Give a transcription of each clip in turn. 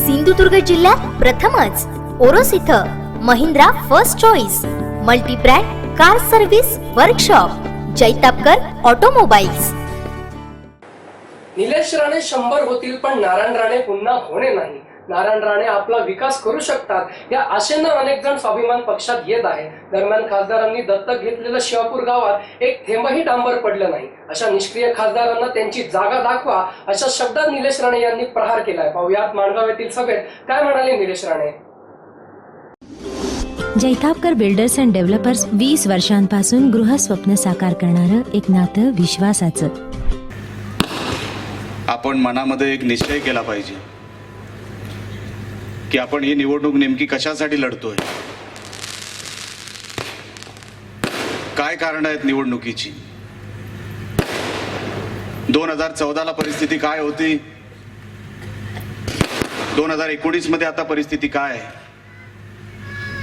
सिंधुदुर्ग जिल्ह्यात प्रथमच ओरोस इथं Mahindra first choice multibrand car service workshop Jaitapkar automobiles Nilesh Rane शंभर होतील पण नारायण राणे पुन्हा होणे नाही. नारायण राणे आपला विकास करू शकतात. या आशेनं अनेक जण स्वाभिमान पक्षात येत आहे. दरम्यान खासदारांनी दत्तक घेतलेलं शिवापूर गावात एक थेंबही डांबर पडलं नाही. अशा निष्क्रिय खासदारांना त्यांची जागा दाखवा अशा शब्दात निलेश राणे यांनी प्रहार केलाय. पाहुयात माणगाव येथील सभेत काय म्हणाले Nilesh Rane? Jaitapkar builders and developers वीस वर्षांपासून गृहस्वप्न साकार करणारं एक नातं विश्वासाचं. आपण मनामध्ये एक निश्चय केला पाहिजे. की आपण ही निवडणूक नेमकी कशासाठी लढतोय? काय कारण आहेत निवडणुकीची? दोन हजार चौदाला परिस्थिती काय होती? दोन हजार एकोणीसमध्ये आता परिस्थिती काय? आहे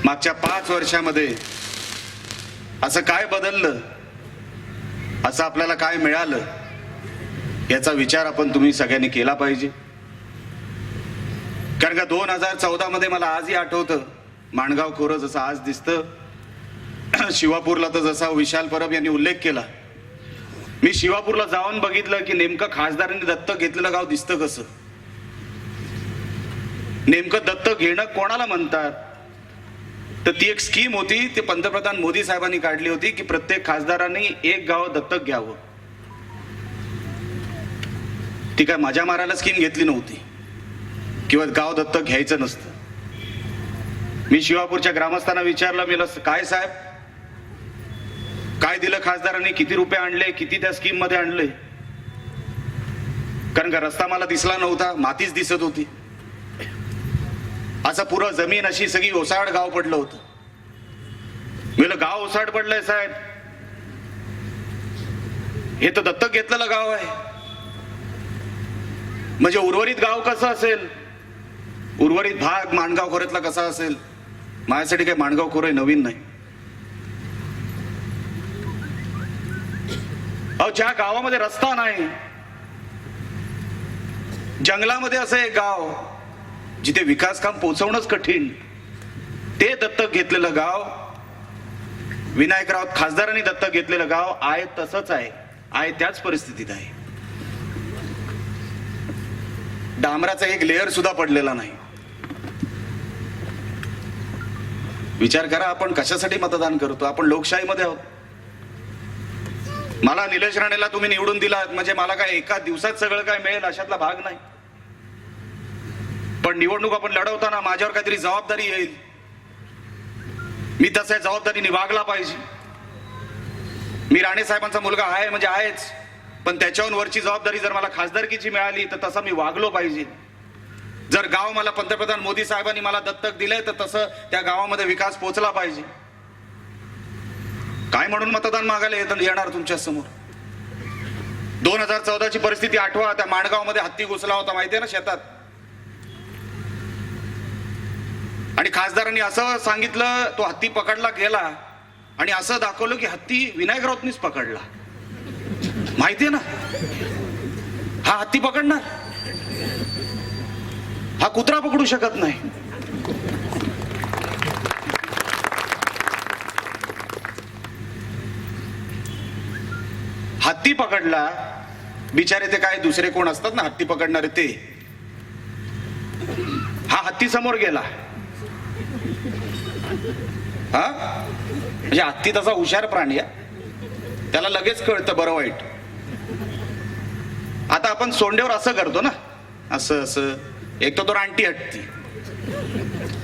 मागच्या पाच वर्षामध्ये असं काय बदललं? असं आपल्याला काय मिळालं? याचा विचार आपण तुम्ही सगळ्यांनी केला पाहिजे. कारण का दोन हजार चौदा मध्ये मला आजही आठवतं. माणगाव खोरं जसं आज दिसतं शिवापूरला तर जसा विशाल परब यांनी उल्लेख केला. मी शिवापूरला जाऊन बघितलं की नेमकं खासदारांनी दत्तक घेतलेलं गाव दिसतं कसं. नेमकं दत्तक घेणं कोणाला म्हणतात? तर ती एक स्कीम होती ती पंतप्रधान मोदी साहेबांनी काढली होती की प्रत्येक खासदारांनी एक गाव दत्तक घ्यावं. ती काय माझ्या मारायला स्कीम घेतली नव्हती. किंवा गाव दत्तक घ्यायचं नसतं. मी शिवापूरच्या ग्रामस्थांना विचारलं मी काय साहेब? काय दिलं खासदारांनी? किती रुपये आणले? किती त्या स्कीममध्ये आणले? कारण का रस्ता मला दिसला नव्हता मातीच दिसत होती. असं पुरं जमीन अशी सगळी ओसाड गाव पडलं होतं. मी गाव ओसाड पडलंय साहेब. हे तर दत्तक घेतलेलं गाव आहे. म्हणजे उर्वरित गाव कसं असेल? उर्वरित भाग माणगाव खोऱ्यातला कसा असेल? माझ्यासाठी काही माणगाव खोरे नवीन नाही. अहो ज्या गावामध्ये रस्ता नाही जंगलामध्ये असं एक गाव जिथे विकास काम पोहोचवणंच कठीण ते दत्तक घेतलेलं गाव विनायक राऊत खासदारांनी दत्तक घेतलेलं गाव आहे तसंच आहे आहे त्याच परिस्थितीत आहे. डांबराचा एक लेअर सुद्धा पडलेला नाही. विचार करा आपण कशासाठी मतदान करतो? आपण लोकशाहीमध्ये आहोत. मला निलेश राणेला तुम्ही निवडून दिलात म्हणजे मला काय एका दिवसात सगळं काय मिळेल? अशातला भाग नाही. पण निवडणूक आपण लढवताना माझ्यावर काहीतरी जबाबदारी येईल. मी तसं जबाबदारीने वागला पाहिजे. मी राणे साहेबांचा मुलगा आहे म्हणजे आहेच. पण त्याच्याहून वरची जबाबदारी जर मला खासदारकीची मिळाली तर तसा मी वागलो पाहिजे. जर गाव मला पंतप्रधान मोदी साहेबांनी मला दत्तक दिलंय तर तसं त्या गावामध्ये विकास पोचला पाहिजे. काय म्हणून मतदान मागायला येत येणार तुमच्यासमोर? दोन हजार चौदाची परिस्थिती आठवा त्या माणगावमध्ये हत्ती घुसला होता माहितीये ना शेतात? आणि खासदारांनी असं सांगितलं तो हत्ती पकडला गेला. आणि असं दाखवलं की हत्ती विनायक राऊतनीच पकडला. माहितीये ना? हा हत्ती पकडणार? हा कुत्रा पकडू शकत नाही. हत्ती पकडला बिचारे ते काय दुसरे कोण असतात ना हत्ती पकडणारे ते. हा हत्ती समोर गेला. हा? म्हणजे हत्ती तसा हुशार प्राणी आहे. त्याला लगेच कळतं बरं वाईट. आता आपण सोंडेवर असं करतो ना. असं असं. एक तर तो रानटी हटती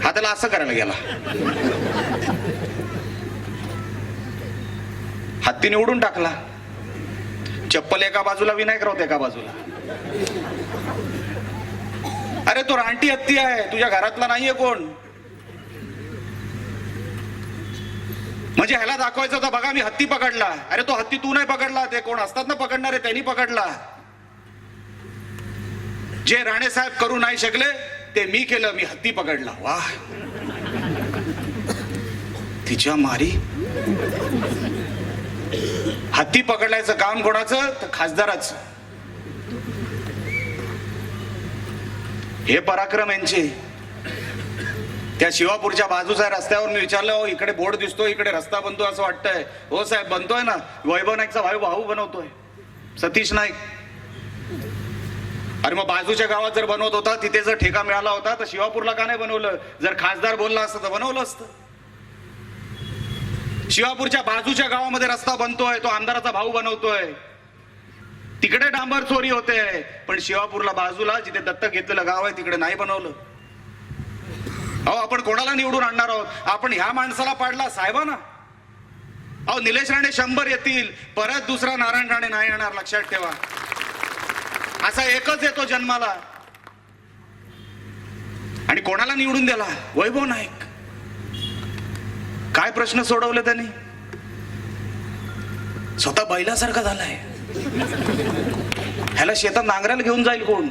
हा त्याला असं करायला गेला. हत्ती निवडून टाकला. चप्पल एका बाजूला विनायक राऊत एका बाजूला. अरे तो रानटी हत्ती आहे. तुझ्या घरातला नाहीये कोण? म्हणजे ह्याला दाखवायचं होता बघा मी हत्ती पकडला. अरे तो हत्ती तू नाही पकडला. ते कोण असतात ना पकडणारे त्यांनी पकडला. जे राणे साहेब करू नाही शकले ते मी केलं मी हत्ती पकडला. वा तिच्या मारी? हत्ती पकडण्याचं काम कोणाचं? तर खासदाराचं. हे पराक्रम यांचे. त्या शिवापूरच्या बाजूच्या रस्त्यावर मी विचारलं हो इकडे बोर्ड दिसतोय इकडे रस्ता बनतो असं वाटतंय. हो साहेब बनतोय ना. वैभव नाईकचा भाऊ भाऊ बनवतोय. सतीश नाईक अरे मग बाजूच्या गावात जर बनवत होता तिथे जर ठेका मिळाला होता तर शिवापूरला का नाही बनवलं? जर खासदार बोलला असतं तर बनवलं असतं. शिवापूरच्या बाजूच्या गावामध्ये रस्ता बनतोय तो आमदाराचा भाऊ बनवतोय. तिकडे डांबर चोरी होते पण शिवापूरला बाजूला जिथे दत्तक घेतलेलं गाव आहे तिकडे नाही बनवलं. अहो आपण कोणाला निवडून आणणार आहोत? आपण ह्या माणसाला पाडला साहेबांना. अहो निलेश राणे शंभर येतील परत दुसरा नारायण राणे नाही येणार लक्षात ठेवा. असा एकच येतो जन्माला. आणि कोणाला निवडून दिला? वैभव नाईक. काय प्रश्न सोडवले त्यांनी? स्वतः बैलासारखा झालाय. ह्याला शेतात नांगरायला घेऊन जाईल कोण?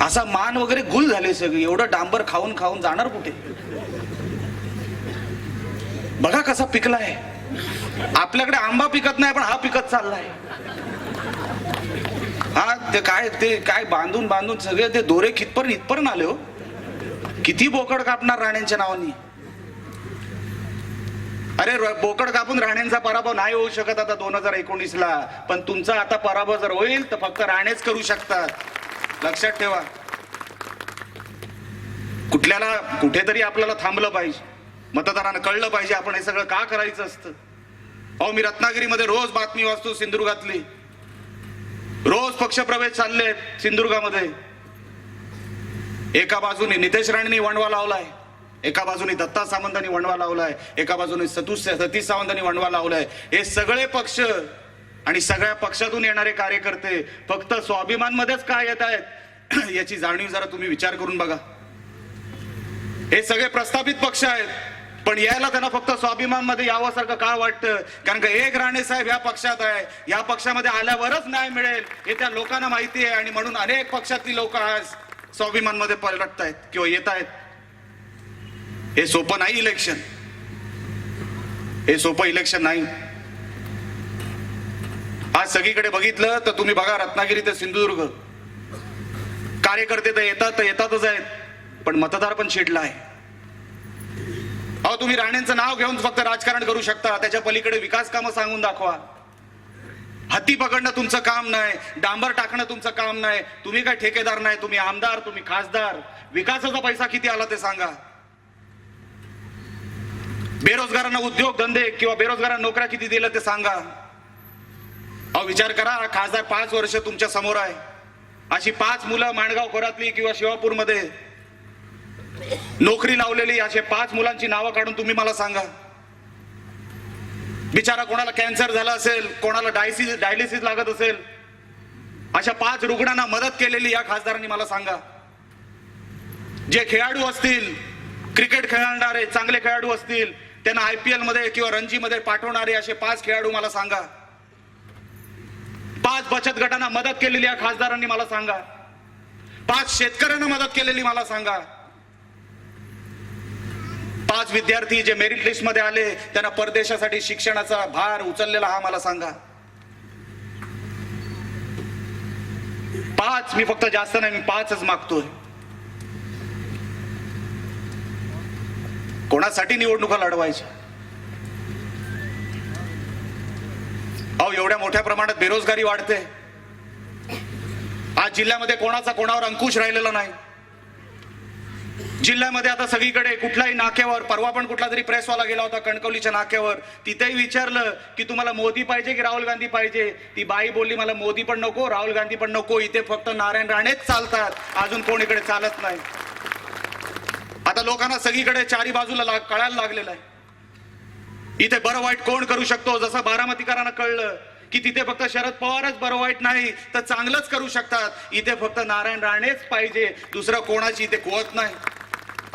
असा मान वगैरे गुल झाले सगळे. एवढं डांबर खाऊन खाऊन जाणार कुठे? बघा कसा पिकलाय. आपल्याकडे आंबा पिकत नाही पण हा पिकत चाललाय. हा ते काय ते काय बांधून बांधून सगळे ते दोरे कितपर्यंत इथपर्यंत आले हो. किती बोकड कापणार राण्यांच्या नावानी? अरे र- बोकड कापून राण्यांचा पराभव नाही होऊ शकत आता दोन हजार एकोणीस ला पण तुमचा आता पराभव जर होईल तर फक्त राणेच करू शकतात. लक्षात ठेवा. कुठल्याला कुठेतरी आपल्याला थांबलं पाहिजे. मतदारांना कळलं पाहिजे आपण हे सगळं का करायचं असतं? अहो मी रत्नागिरीमध्ये रोज बातमी वाचतो सिंधुदुर्गातली. पक्ष पक्षप्रवेश चालले सिंधुदुर्गामध्ये. एका बाजूने नितेश राणेंनी वणवा लावलाय एका बाजूने दत्ता सामंतांनी वणवा लावलाय एका बाजूने सतुष सतीश सावंतांनी वणवा लावलाय. हे सगळे पक्ष आणि सगळ्या पक्षातून येणारे कार्यकर्ते फक्त स्वाभिमान मध्येच काय येत आहेत याची जाणीव जरा तुम्ही विचार करून बघा. हे सगळे प्रस्थापित पक्ष आहेत. पण यायला त्यांना फक्त स्वाभिमानमध्ये यावासारखं का वाटतं? कारण का एक राणे साहेब या पक्षात आहे. या पक्षामध्ये आल्यावरच न्याय मिळेल हे त्या लोकांना माहिती आहे. आणि म्हणून अनेक पक्षातली लोक आज स्वाभिमानमध्ये पलटत आहेत किंवा येत आहेत हे सोपं नाही इलेक्शन हे सोपं इलेक्शन नाही. आज सगळीकडे बघितलं तर तुम्ही बघा रत्नागिरी ते सिंधुदुर्ग. कार्यकर्ते तर येतात तर येतातच आहेत. पण मतदार पण शिडला आहे. अहो तुम्ही राणेंचं नाव घेऊन फक्त राजकारण करू शकता. त्याच्या पलीकडे विकास कामं सांगून दाखवा. हत्ती पकडणं तुमचं काम नाही. डांबर टाकणं तुमचं काम नाही. तुम्ही काय ठेकेदार नाही तुम्ही आमदार तुम्ही खासदार. विकासाचा पैसा किती आला ते सांगा. बेरोजगारांना उद्योग धंदे किंवा बेरोजगारांना नोकऱ्या किती दिल्या ते सांगा. अहो विचार करा खासदार पाच वर्ष तुमच्यासमोर आहे. अशी पाच मुलं माणगाव खोऱ्यातली किंवा शिवापूरमध्ये नोकरी लावलेली असे पाच मुलांची नावं काढून तुम्ही मला सांगा. बिचारा कोणाला कॅन्सर झाला असेल कोणाला डायसिस डायलिसिस लागत असेल अशा पाच रुग्णांना मदत केलेली या खासदारांनी मला सांगा. जे खेळाडू असतील क्रिकेट खेळणारे चांगले खेळाडू असतील त्यांना आय पी एलमध्ये किंवा रणजी मध्ये पाठवणारे असे पाच खेळाडू मला सांगा. पाच बचत गटांना मदत केलेली या खासदारांनी मला सांगा. पाच शेतकऱ्यांना मदत केलेली मला सांगा. पाच विद्यार्थी जे मेरिट लिस्टमध्ये आले त्यांना परदेशासाठी शिक्षणाचा भार उचललेला हा मला सांगा. पाच मी फक्त जास्त नाही मी पाचच मागतोय. कोणासाठी निवडणुका लढवायच्या? अहो एवढ्या मोठ्या प्रमाणात बेरोजगारी वाढते. आज जिल्ह्यामध्ये कोणाचा कोणावर अंकुश राहिलेला नाही. जिल्ह्यामध्ये आता सगळीकडे कुठल्याही नाक्यावर परवा पण कुठला तरी प्रेसवाला गेला होता कणकवलीच्या नाक्यावर. तिथेही विचारलं की तुम्हाला मोदी पाहिजे की राहुल गांधी पाहिजे? ती बाई बोलली मला मोदी पण नको राहुल गांधी पण नको. इथे फक्त नारायण राणेच चालतात. अजून कोणीकडे चालत नाही. आता लोकांना सगळीकडे चारी बाजूला लाग- कळायला लागलेलं आहे. इथे बरं वाईट कोण करू शकतो? जसं बारामतीकरांना कळलं की तिथे फक्त शरद पवारच बरं वाईट नाही तर चांगलंच करू शकतात. इथे फक्त नारायण राणेच पाहिजे. दुसरं कोणाची इथे कुवत नाही.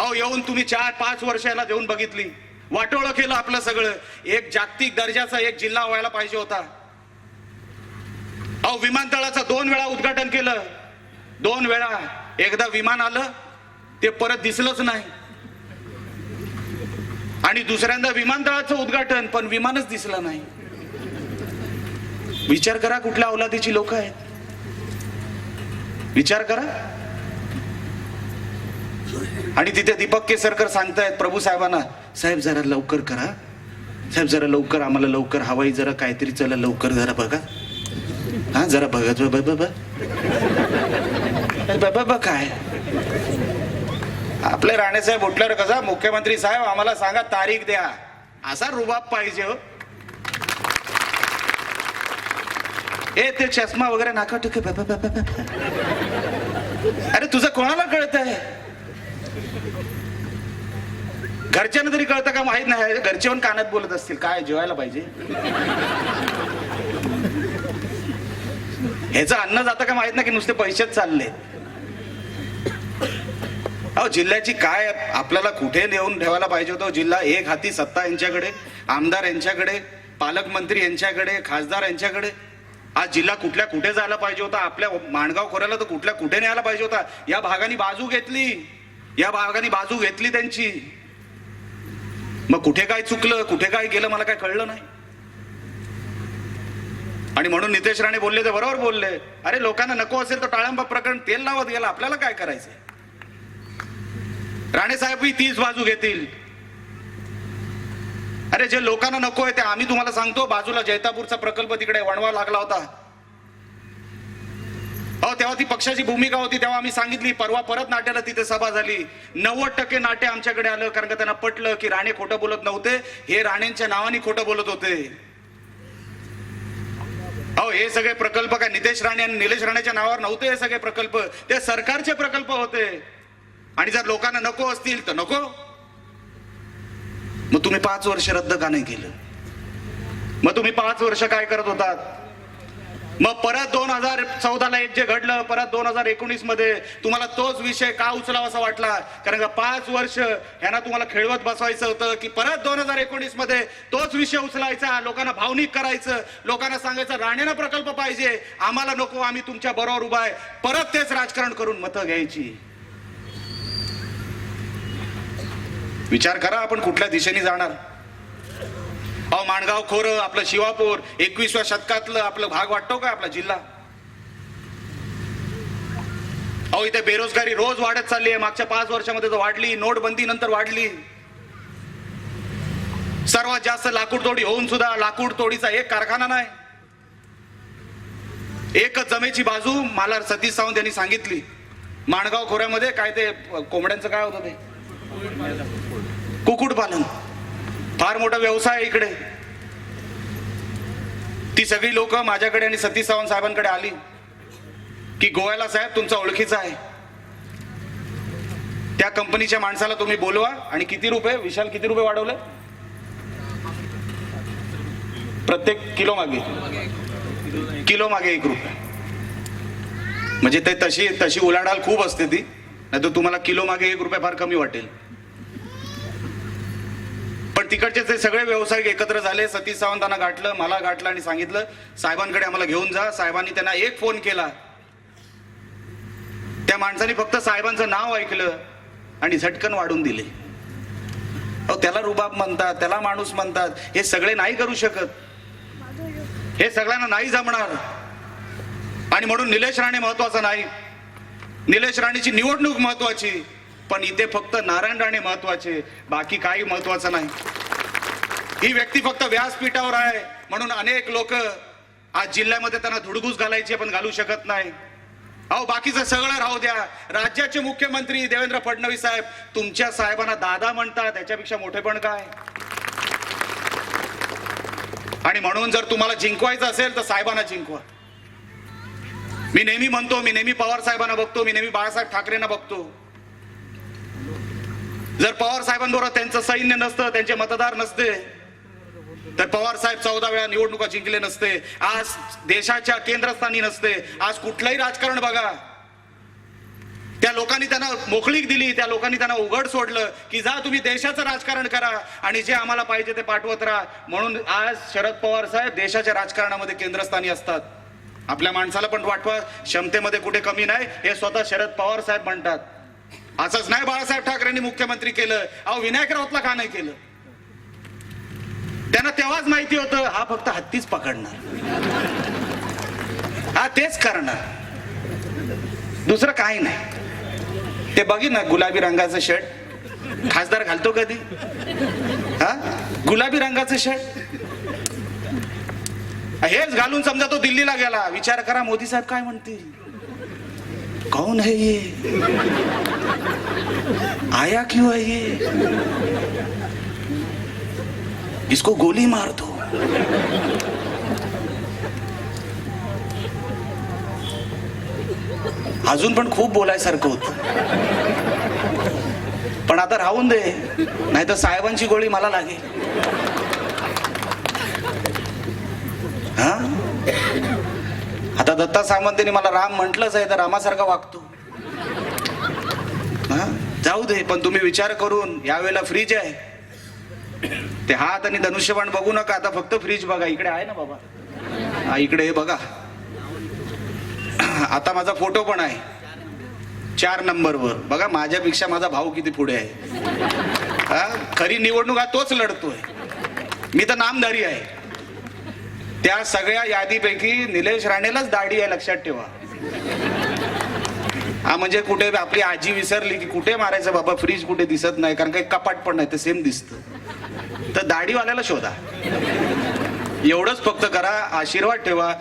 अहो येऊन तुम्ही चार पाच वर्षाला देऊन बघितली. वाटोळं केलं आपलं सगळं. एक जागतिक दर्जाचा एक जिल्हा व्हायला पाहिजे होता. अहो विमानतळाचं दोन वेळा उद्घाटन केलं. दोन वेळा. एकदा विमान आलं ते परत दिसलंच नाही. आणि दुसऱ्यांदा विमानतळाचं उद्घाटन पण विमानच दिसलं नाही. विचार करा कुठल्या औलादीची लोक आहेत. विचार करा. आणि तिथे दीपक केसरकर सांगतायत प्रभू साहेबांना साहेब जरा लवकर करा. साहेब जरा लवकर आम्हाला लवकर हवाई जरा काहीतरी चला लवकर जरा बघा. हा जरा बघा ब- ब- ब- ब. ब- काय. आपले राणेसाहेब उठल्यावर कसा मुख्यमंत्री साहेब आम्हाला सांगा तारीख द्या. असा रुबाब पाहिजे हो. ए ते चष्मा वगैरे नाका टुके ब- ब- ब- अरे तुझं कोणाला कळत आहे घरच्यांना तरी कळतं का माहीत नाही? घरचे पण कानात बोलत असतील. काय जेवायला पाहिजे? ह्याचं अन्न जातं का माहीत नाही की नुसते पैसेच चालले? अहो जिल्ह्याची काय आपल्याला कुठे नेऊन ठेवायला पाहिजे होतं? जिल्हा एक हाती सत्ता यांच्याकडे आमदार यांच्याकडे पालकमंत्री यांच्याकडे खासदार यांच्याकडे. आज जिल्हा कुठल्या कुठे जायला पाहिजे होता? आपल्या माणगाव खोऱ्याला तर कुठल्या कुठे न्यायला पाहिजे होता? या भागाने बाजू घेतली. या भागाने बाजू घेतली त्यांची. मग कुठे काय चुकलं कुठे काय गेलं मला काय कळलं नाही. आणि म्हणून नितेश राणे बोलले ते बरोबर बोलले. अरे लोकांना नको असेल तर टाळंबा प्रकरण तेल लावत गेला आपल्याला काय करायचंय? राणे साहेबही तीच बाजू घेतील. अरे जे लोकांना नको आहे ते आम्ही तुम्हाला सांगतो. बाजूला जैतापूरचा प्रकल्प तिकडे वणवा लागला होता. अहो तेव्हा ती पक्षाची भूमिका होती तेव्हा आम्ही सांगितली परवा परत नाट्याला तिथे सभा झाली. नव्वद टक्के नाट्य आमच्याकडे आलं कारण का त्यांना पटलं की राणे खोटं बोलत नव्हते हे राणेंच्या नावाने खोटं बोलत होते. अहो हे सगळे प्रकल्प काय नितेश राणे आणि निलेश राणेच्या नावावर नव्हते हे सगळे प्रकल्प? ते सरकारचे प्रकल्प होते. आणि जर लोकांना नको असतील तर नको. मग तुम्ही पाच वर्ष रद्द का नाही केलं? मग तुम्ही पाच वर्ष काय करत होतात? मग परत दोन हजार चौदाला एक जे घडलं परत दोन हजार एकोणीसमध्ये तुम्हाला तोच विषय का उचलावा असा वाटला? कारण का पाच वर्ष ह्यांना तुम्हाला खेळवत बसवायचं होतं की परत दोन हजार एकोणीसमध्ये तोच विषय उचलायचा लोकांना भावनिक करायचं लोकांना सांगायचं राणेना प्रकल्प पाहिजे आम्हाला नको आम्ही तुमच्या बरोबर उभा आहे. परत तेच राजकारण करून मतं घ्यायची. विचार करा आपण कुठल्या दिशेने जाणार. माणगाव खोरं आपलं शिवापूर एकवीसव्या शतकातलं आपलं भाग वाटतो का आपला जिल्हा? अहो इथे बेरोजगारी रोज वाढत चालली आहे. मागच्या पाच वर्षामध्ये तर वाढली नोटबंदी नंतर वाढली. सर्वात जास्त लाकूड तोडी होऊन सुद्धा लाकूड तोडीचा एक कारखाना नाही. एकच जमेची बाजू मला सतीश सावंत यांनी सांगितली. माणगाव खोऱ्यामध्ये काय ते कोंबड्यांचं काय होतं ते? कुक्कुटपालन. फार मोठा व्यवसाय इकडे. ती सगळी लोक माझ्याकडे आणि सतीश सावंत साहेबांकडे आली. की गोव्याला साहेब तुमचा ओळखीचा आहे. त्या कंपनीच्या माणसाला तुम्ही बोलवा आणि किती रुपये विशाल किती रुपये वाढवले? प्रत्येक किलो मागे. किलो मागे एक रुपये. म्हणजे ते तशी तशी उलाढाल खूप असते ती. नाही तर तुम्हाला किलो मागे एक रुपये फार कमी वाटेल. तिकडचे ते सगळे व्यावसायिक एकत्र झाले सतीश सावंतांना गाठलं मला गाठलं आणि सांगितलं साहेबांकडे आम्हाला घेऊन जा. साहेबांनी त्यांना एक फोन केला. त्या माणसाने फक्त साहेबांचं नाव ऐकलं आणि झटकन वाढून दिले. अहो त्याला रुबाब म्हणतात त्याला माणूस म्हणतात हे सगळे नाही करू शकत. हे सगळ्यांना नाही जमणार. आणि म्हणून निलेश राणे महत्त्वाचा नाही. निलेश राणेची निवडणूक महत्वाची. पण इथे फक्त नारायण राणे महत्त्वाचे बाकी काही महत्वाचं नाही. ही व्यक्ती फक्त व्यासपीठावर आहे म्हणून अनेक लोक आज जिल्ह्यामध्ये त्यांना धुडगूस घालायची पण घालू शकत नाही. अहो बाकीचं सगळं राहू द्या. राज्याचे मुख्यमंत्री देवेंद्र फडणवीस साहेब तुमच्या साहेबांना दादा म्हणतात त्याच्यापेक्षा मोठेपण काय? आणि म्हणून जर तुम्हाला जिंकवायचं असेल तर साहेबांना जिंकवा. मी नेहमी म्हणतो मी नेहमी पवार साहेबांना बघतो मी नेहमी बाळासाहेब ठाकरेंना बघतो. जर पवार साहेबांबरोबर त्यांचं सैन्य नसतं त्यांचे मतदार नसते तर पवार साहेब चौदा वेळा निवडणुका जिंकले नसते. आज देशाच्या केंद्रस्थानी नसते. आज कुठलंही राजकारण बघा. त्या लोकांनी त्यांना मोकळीक दिली त्या लोकांनी त्यांना उघड सोडलं की जा तुम्ही देशाचं राजकारण करा आणि जे आम्हाला पाहिजे ते पाठवत राहा. म्हणून आज शरद पवार साहेब देशाच्या राजकारणामध्ये केंद्रस्थानी असतात. आपल्या माणसाला पण वाटवा क्षमतेमध्ये कुठे कमी नाही हे स्वतः शरद पवार साहेब म्हणतात. असंच नाही बाळासाहेब ठाकरेंनी मुख्यमंत्री केलं. अहो विनायक राऊतला का नाही केलं? त्यांना तेव्हाच माहिती होतं हा फक्त हत्तीच पकडणार. हा तेच करणार. दुसरं काही नाही. ते बघी ना गुलाबी रंगाचं शर्ट खासदार घालतो कधी? हा? गुलाबी रंगाचं शर्ट हेच घालून समजा तो दिल्लीला गेला. विचार करा मोदी साहेब काय म्हणतील? कौन है ये? आया क्यों है ये? इसको गोली मार दो। अजून पण खूप बोलायसारखं होत. पण आता राहून दे नाही तर साहेबांची गोळी मला लागेल. हा? दत्ता सामंतांनी मला राम म्हटलंच आहे तर रामासारखा वागतो. जाऊ दे पण तुम्ही विचार करून यावेळेला फ्रीज आहे. ते हात आणि धनुष्यबाण बघू नका आता फक्त फ्रीज बघा. इकडे आहे ना बाबा? इकडे हे बघा. आता माझा फोटो पण आहे. चार नंबरवर. बघा माझ्यापेक्षा माझा भाऊ किती पुढे आहे. खरी निवडणूक हा तोच लढतोय. मी तर नामधारी आहे. त्या सगळ्या यादीपैकी निलेश राणेलाच दाढी आहे लक्षात ठेवा. हा म्हणजे कुठे आपली आजी विसरली की कुठे मारायचं बाबा फ्रीज कुठे दिसत नाही कारण काही कपाट पण नाही ते सेम दिसतं. तर दाढीवाल्याला शोधा. एवढंच फक्त करा आशीर्वाद ठेवा.